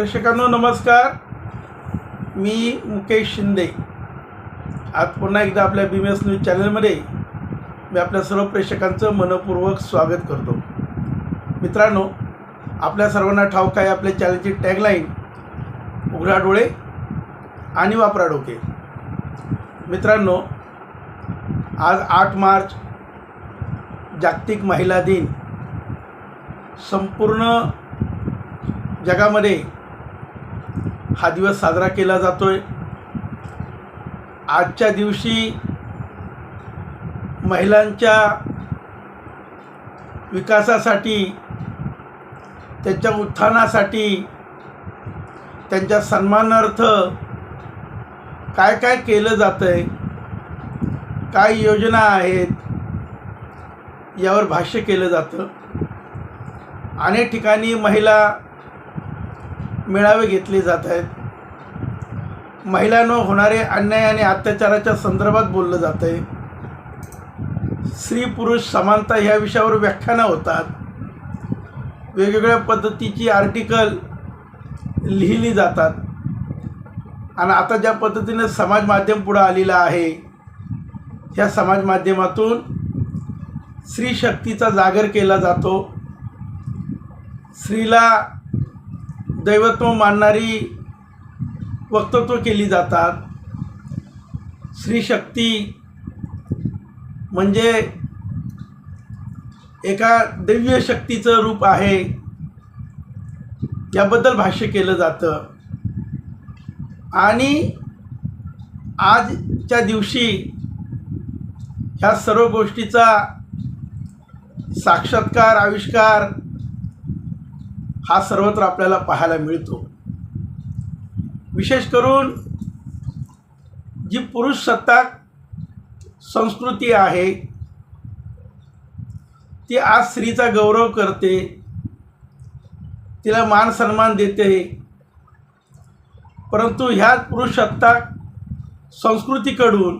प्रेक्षकांनो नमस्कार. मी मुकेश शिंदे. आज पुन्हा एकदा आपल्या बी एस न्यूज चॅनलमध्ये मी आपल्या सर्व प्रेक्षकांचं मनपूर्वक स्वागत करतो. मित्रांनो आपल्या सर्वांना ठाऊक आहे आपल्या चॅनलची टॅगलाईन उघडा डोळे आणि वापरा डोके. मित्रांनो आज आठ मार्च जागतिक महिला दिन. संपूर्ण जगामध्ये हा दिवस साजरा केला जातोय. आजच्या दिवशी महिलांच्या विकासासाठी त्यांच्या उत्थानासाठी त्यांच्या सन्मानार्थ काय काय केलं जातं आहे काय योजना आहेत यावर भाष्य केलं जातं. अनेक ठिकाणी महिला मेळावे घेतले जात आहेत. महिलांवर होणारे अन्याय आणि अत्याचाराच्या संदर्भात बोललं जातं आहे स्त्री पुरुष समानता ह्या विषयावर व्याख्यानं होतात. वेगवेगळ्या पद्धतीची आर्टिकल लिहिली जातात. आणि आता ज्या पद्धतीने समाज माध्यम पुढं आलेलं आहे ह्या समाज माध्यमातून स्त्री शक्तीचा जागर केला जातो. स्त्रीला दैवत्व मानणारी वक्तव्य केली जातात. स्त्रीशक्ती म्हणजे एका दिव्य शक्तीचं रूप आहे. याबद्दल भाष्य केलं जातं. आणि आजच्या दिवशी ह्या सर्व गोष्टीचा साक्षात्कार आविष्कार हा सर्वत्र आपल्याला पाहायला मिळतो. विशेष करून जी पुरुष सत्ताक संस्कृती आहे ती आज स्त्रीचा गौरव करते तिला मान सन्मान देते परंतु ह्या पुरुषसत्ताक संस्कृतीकडून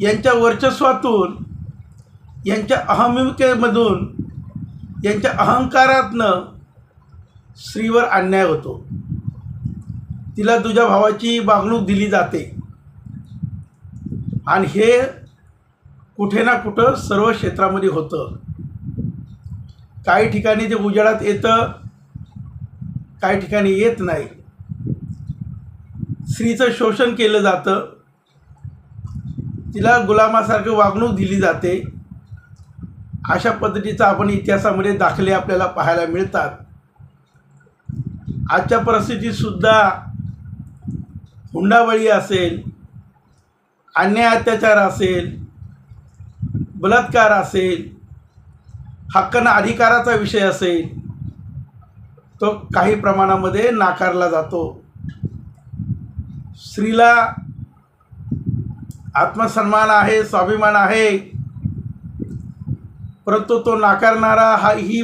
यांच्या वर्चस्वातून यांच्या अहमिकेमधून यांच्या अहंकारातनं स्त्रीवर अन्याय होतो. तिला तुझ्या भावाची वागणूक दिली जाते. आणि हे कुठे ना कुठं सर्व क्षेत्रामध्ये होतं. काही ठिकाणी ते उजेडात येतं काही ठिकाणी येत नाही. स्त्रीचं शोषण केलं जातं. तिला गुलामासारखं वागणूक दिली जाते. अशा पद्धतीचा आपण इतिहासामध्ये दाखले आपल्याला पाहायला मिळतात. आजच्या परिस्थितीतसुद्धा हुंडाबळी असेल अन्याय अत्याचार असेल बलात्कार असेल हक्कानं अधिकाराचा विषय असेल तो काही प्रमाणामध्ये नाकारला जातो. स्त्रीला आत्मसन्मान आहे स्वाभिमान आहे परंतु तो नाकारणारा हा ही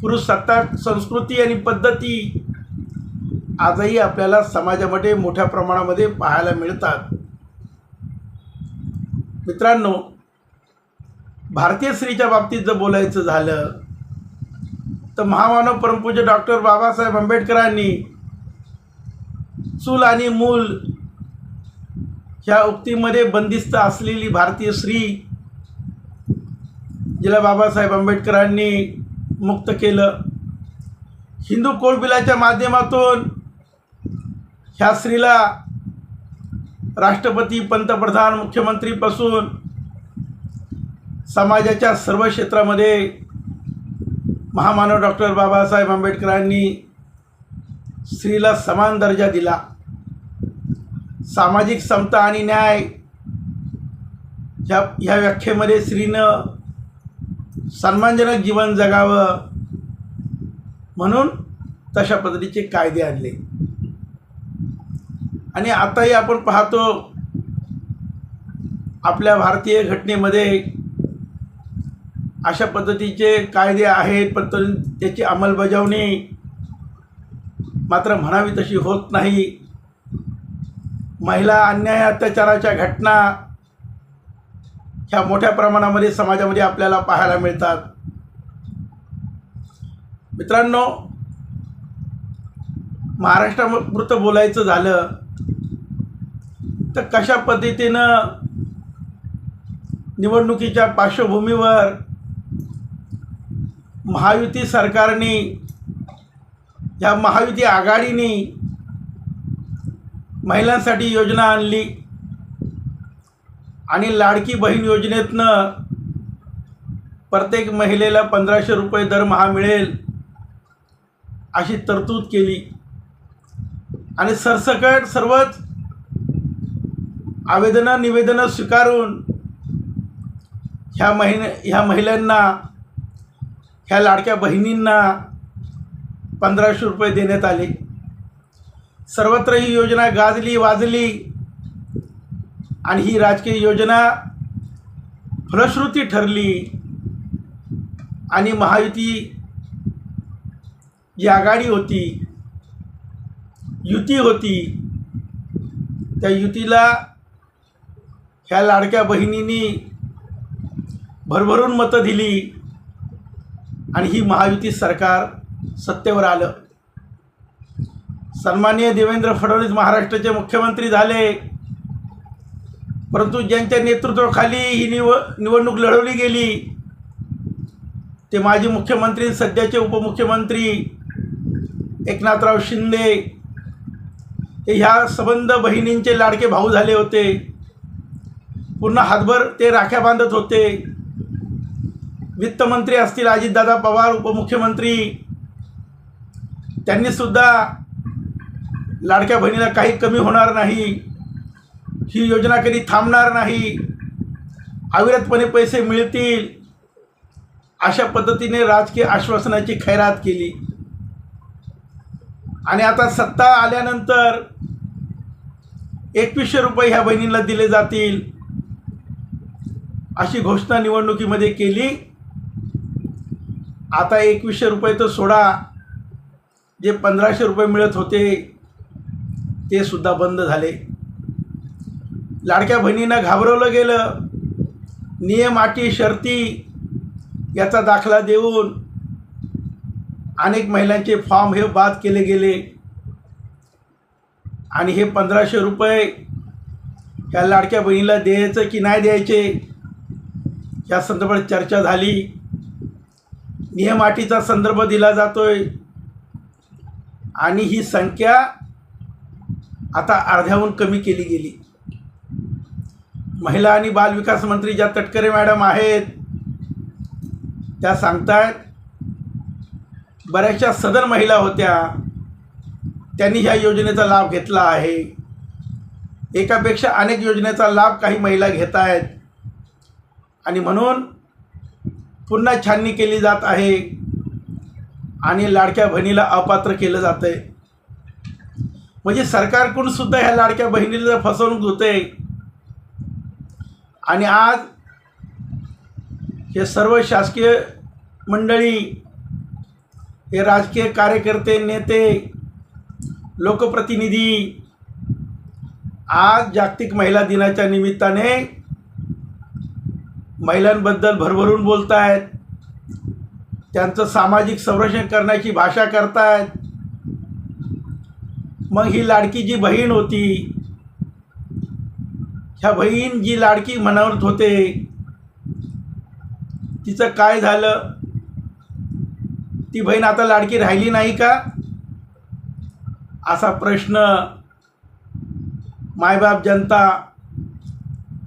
पुरुष सत्ता संस्कृती आणि पद्धती आजही आपल्याला समाजामध्ये मोठ्या प्रमाणामध्ये पाहायला मिळतात. मित्रांनो भारतीय स्त्रीच्या बाबतीत जर बोलायचं झालं तर महामानव परमपूज्य डॉक्टर बाबासाहेब आंबेडकरांनी चूल आणि मूल ह्या उक्तीमध्ये बंदिस्त असलेली भारतीय स्त्री जिला बाबासाहेब आंबेडकरांनी मुक्त केलं. हिंदू कोड बिलाच्या माध्यमातून ह्या स्त्रीला राष्ट्रपती पंतप्रधान मुख्यमंत्रीपासून समाजाच्या सर्व क्षेत्रामध्ये महामानव डॉक्टर बाबासाहेब आंबेडकरांनी स्त्रीला समान दर्जा दिला. सामाजिक समता आणि न्याय ह्या ह्या व्याख्येमध्ये स्त्रीनं सन्मानजनक जीवन जगावं म्हणून तशा पद्धतीचे कायदे आणले. आणि आताही आपण पाहतो आपल्या भारतीय घटनेमध्ये अशा पद्धतीचे कायदे आहेत पण तरी त्याची अंमलबजावणी मात्र म्हणावी तशी होत नाही. महिला अन्याय अत्याचाराच्या घटना ह्या मोठ्या प्रमाणामध्ये समाजामध्ये आपल्याला पाहायला मिळतात. मित्रांनो महाराष्ट्रापुरतं बोलायचं झालं तर कशा पद्धतीनं निवडणुकीच्या पार्श्वभूमीवर महायुती सरकारने या महायुती आघाडीने महिलांसाठी योजना आणली आणि लाडकी बहीण योजनेतनं प्रत्येक महिलेला पंधराशे रुपये दरमहा मिळेल अशी तरतूद केली. आणि सरसकट सर्वच आवेदनं निवेदनं स्वीकारून ह्या महिने ह्या महिलांना ह्या लाडक्या बहिणींना पंधराशे रुपये देण्यात आले. सर्वत्र ही योजना गाजली वाजली आणि ही राजकीय योजना फलश्रुती ठरली आणि महायुती जी आघाडी होती युती होती त्या युतीला ह्या लाडक्या बहिणींनी भरभरून मतं दिली आणि ही महायुती सरकार सत्तेवर आलं. सन्माननीय देवेंद्र फडणवीस महाराष्ट्राचे मुख्यमंत्री झाले. परंतु ज्यांच्या नेतृत्वाखाली ही निव निवडणूक लढवली गेली ते माजी मुख्यमंत्री सध्याचे उपमुख्यमंत्री एकनाथराव शिंदे हे ह्या सबंध बहिणींचे लाडके भाऊ झाले होते. पूर्ण हातभर ते राख्या बांधत होते. वित्तमंत्री असतील अजितदादा पवार उपमुख्यमंत्री. त्यांनीसुद्धा लाडक्या बहिणीला काही कमी होणार नाही. ही योजना कधी थांबणार नाही. अविरतपणे पैसे मिळतील. अशा पद्धतीने राजकीय आश्वासनाची खैरात केली. आणि आता सत्ता आल्यानंतर एकवीसशे रुपये ह्या बहिणींना दिले जातील. अशी घोषणा निवडणुकीमध्ये केली. आता एकवीसशे रुपये तर सोडा. जे पंधराशे रुपये मिळत होते ते सुद्धा बंद झाले. लाडक्या बहिणींना घाबरवलं गेलं. नियम अटी शर्ती याचा दाखला देऊन अनेक महिलांचे फॉर्म हे बाद केले गेले. आणि हे पंधराशे रुपये ह्या लाडक्या बहिणीला द्यायचं की नाही द्यायचे या संदर्भात चर्चा झाली. नियम अटीचा संदर्भ दिला जातोय. आणि ही संख्या आता अर्ध्याहून कमी केली गेली. महिला आणि बालविकास मंत्री ज्या तटकरे मॅडम आहेत त्या सांगतायत बऱ्याचशा सदर महिला होत्या त्यांनी ह्या योजनेचा लाभ घेतला आहे. एकापेक्षा अनेक योजनेचा लाभ काही महिला घेत आहेत आणि म्हणून पुन्हा छाननी केली जात आहे. आणि लाडक्या बहिणीला अपात्र केलं जात आहे म्हणजे सरकारकडून सुद्धा ह्या लाडक्या बहिणीला फसवणूक होते. आणि आज हे सर्व शासकीय मंडळी हे राजकीय कार्यकर्ते नेते लोकप्रतिनिधी आज जागतिक महिला दिनाच्या निमित्ताने महिलांबद्दल भरभरून बोलत आहेत त्यांचं सामाजिक संरक्षण करण्याची भाषा करतायत. मग ही लाडकी जी बहीण होती ह्या बहीण जी लाडकी म्हणत होते तिचं काय झालं? ती बहीण आता लाडकी राहिली नाही का? असा प्रश्न मायबाप जनता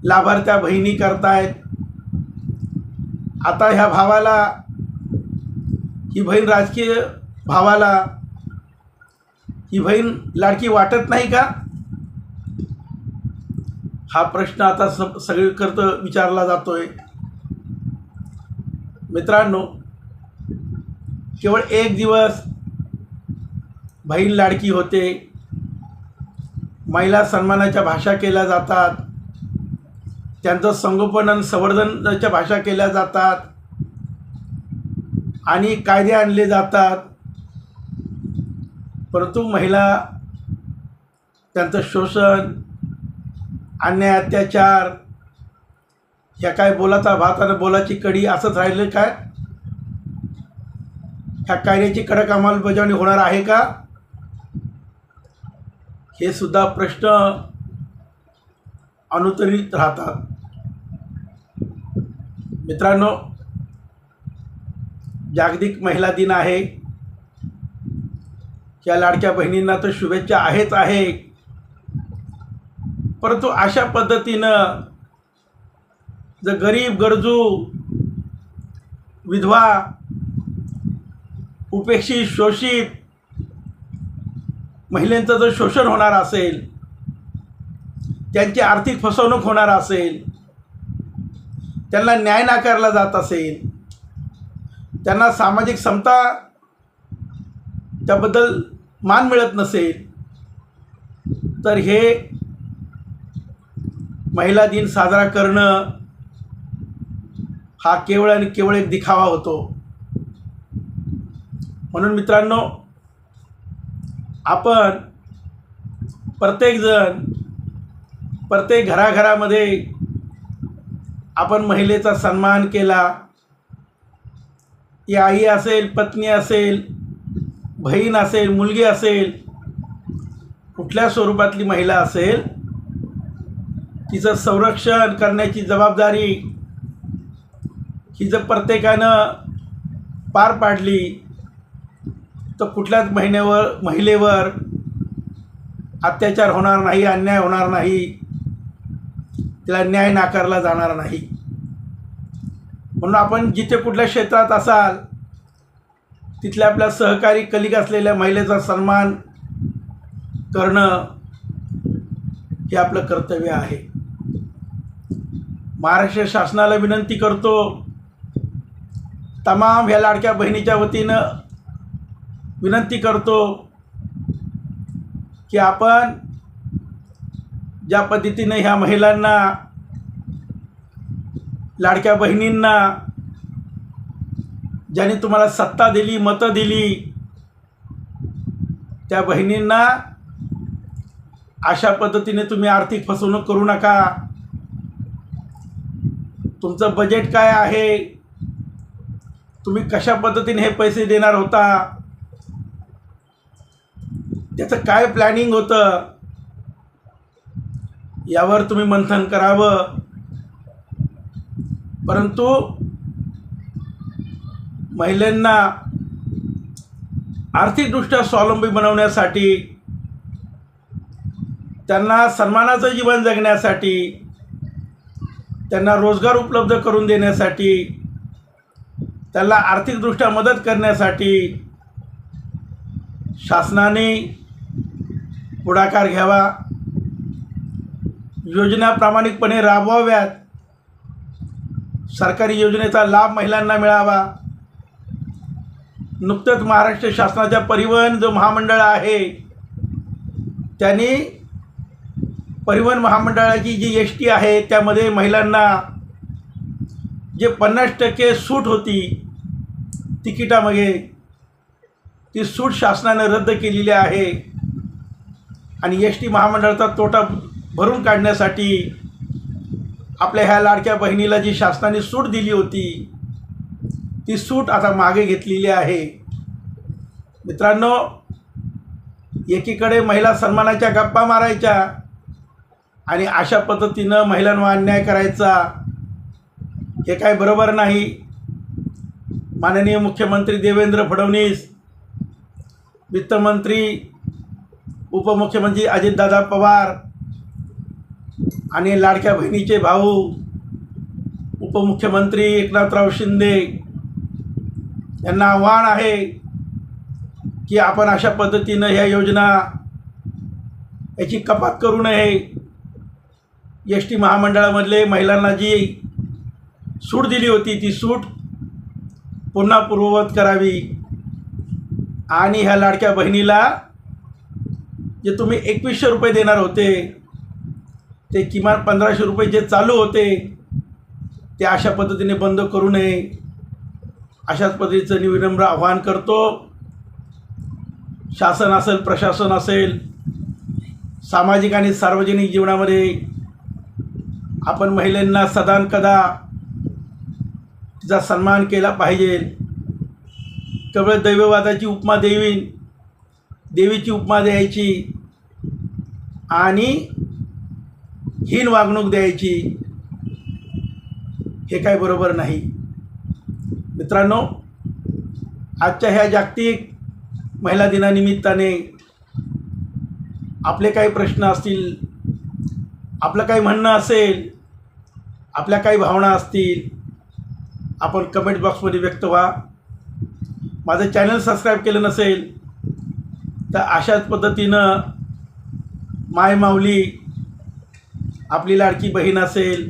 लाभार्थ्या बहिणी करतायत. आता ह्या भावाला ही बहीण राजकीय भावाला ही बहीण लाडकी वाटत नाही का? हा प्रश्न आता स सगळीकडं विचारला जातोय. मित्रांनो केवळ एक दिवस बहीण लाडकी होते. महिला सन्मानाच्या भाषा केल्या जातात. त्यांचं संगोपन आणि संवर्धनाच्या भाषा केल्या जातात. आणि कायदे आणले जातात. परंतु महिला त्यांचं शोषण अन्याय अत्याचार ह्या काय बोलाचा भात आणि बोलाची कडी असंच राहिलं काय? ह्या कायद्याची कडक अंमलबजावणी होणार आहे का? हे सुद्धा प्रश्न अनुत्तरित राहतात. मित्रांनो जागतिक महिला दिन आहे. या लाडक्या बहिणींना तर शुभेच्छा आहेच आहे. परंतु अशा पद्धतीनं जर गरीब गरजू विधवा उपेक्षित शोषित महिलांचं जर शोषण होणार असेल त्यांची आर्थिक फसवणूक होणार असेल त्यांना न्याय नाकारला जात असेल त्यांना सामाजिक समता त्याबद्दल मान मिळत नसेल तर हे महिला दिन साजरा करणं हा केवळ आणि केवळ एक दिखावा होतो. म्हणून मित्रांनो आपण प्रत्येकजण प्रत्येक घराघरामध्ये आपण महिलेचा सन्मान केला. ही आई असेल पत्नी असेल बहीण असेल मुलगी असेल कुठल्या स्वरूपातली महिला असेल तिचं संरक्षण करण्याची जबाबदारी ही जर प्रत्येकानं पार पाडली तर कुठल्याच महिन्यावर महिलेवर अत्याचार होणार नाही अन्याय होणार नाही. तिला न्याय नाकारला जाणार नाही. म्हणून आपण जिथे कुठल्या क्षेत्रात असाल तिथल्या आपल्या सहकारी कलिक असलेल्या महिलेचा सन्मान करणं हे आपलं कर्तव्य आहे. महाराष्ट्र शासनाला विनंती करतो तमाम ह्या लाडक्या बहिणीच्या वतीनं विनंती करतो की आपण ज्या पद्धतीने ह्या महिलांना लाडक्या बहिणींना ज्याने तुम्हाला सत्ता दिली मतं दिली त्या बहिणींना अशा पद्धतीने तुम्ही आर्थिक फसवणूक करू नका. तुमचं बजेट काय आहे? तुम्ही कशा पद्धतीने हे पैसे देणार होता? त्याचं काय प्लॅनिंग होतं? यावर तुम्ही मंथन करावं. परंतु महिलांना आर्थिकदृष्ट्या स्वावलंबी बनवण्यासाठी त्यांना सन्मानाचं जीवन जगण्यासाठी त्यांना रोजगार उपलब्ध करून देण्यासाठी त्यांना आर्थिकदृष्ट्या मदत करण्यासाठी शासनाने पुढाकार घ्यावा. योजना प्रामाणिकपणे राबवाव्यात. सरकारी योजनेचा लाभ महिलांना मिळावा. नुकतंच महाराष्ट्र शासनाच्या परिवहन जो महामंडळ आहे त्यांनी परिवहन महामंडळाची जी एस टी आहे त्यामध्ये महिलांना जे पन्नास टक्के सूट होती तिकिटामध्ये ती सूट शासनानं रद्द केलेली आहे. आणि एस टी महामंडळाचा तोटा भरून काढण्यासाठी आपल्या ह्या लाडक्या बहिणीला जी शासनाने सूट दिली होती ती सूट आता मागे घेतलेली आहे. मित्रांनो एकीकडे महिला सन्मानाच्या गप्पा मारायच्या आणि अशा पद्धतीनं महिलांवर अन्याय करायचा हे काय बरोबर नाही. माननीय मुख्यमंत्री देवेंद्र फडणवीस वित्तमंत्री उपमुख्यमंत्री अजितदादा पवार आणि लाडक्या बहिणीचे भाऊ उपमुख्यमंत्री एकनाथराव शिंदे यांना आव्हान आहे की आपण अशा पद्धतीनं ह्या योजना याची कपात करू नये. एस टी महामंडळामधले महिलांना जी सूट दिली होती ती सूट पुन्हा पूर्ववत करावी. आणि ह्या लाडक्या बहिणीला जे तुम्ही एकवीसशे रुपये देणार होते ते किमान पंधराशे रुपये जे चालू होते ते अशा पद्धतीने बंद करू नये. अशाच पद्धतीचं विनम्र आव्हान करतो. शासन असेल प्रशासन असेल सामाजिक आणि सार्वजनिक जीवनामध्ये आपण महिलांना सदानकदा तिचा सन्मान केला पाहिजे. केवळ दैववादाची उपमा देवीन देवीची उपमा द्यायची आणि हीन वागणूक द्यायची हे काय बरोबर नाही. मित्रांनो आजच्या ह्या जागतिक महिला दिनानिमित्ताने आपले काही प्रश्न असतील आपलं काही म्हणणं असेल आपल्या काही भावना असतील आपण कमेंट बॉक्समध्ये व्यक्त व्हा. माझं चॅनल सबस्क्राईब केलं नसेल तर अशाच पद्धतीनं माय माऊली आपली लाडकी बहीण असेल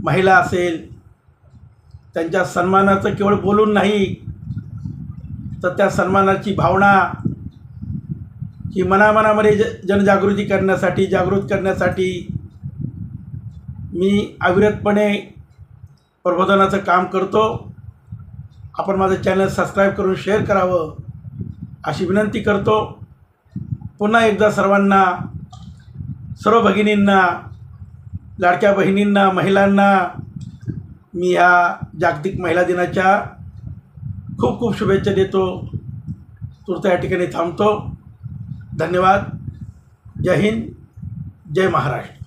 महिला असेल त्यांच्या सन्मानाचं केवळ बोलून नाही तर त्या सन्मानाची भावना ही मनामनामध्ये ज जनजागृती करण्यासाठी जागृत करण्यासाठी मी अविरतपणे प्रबोधनाचं काम करतो. आपण माझं चॅनल सबस्क्राईब करून शेअर करावं अशी विनंती करतो. पुन्हा एकदा सर्वांना सर्व भगिनींना लाडक्या बहिणींना महिलांना मी या जागतिक महिला दिनाच्या खूप खूप शुभेच्छा देतो. तुर्त या ठिकाणी थांबतो. धन्यवाद. जय हिंद. जय महाराष्ट्र.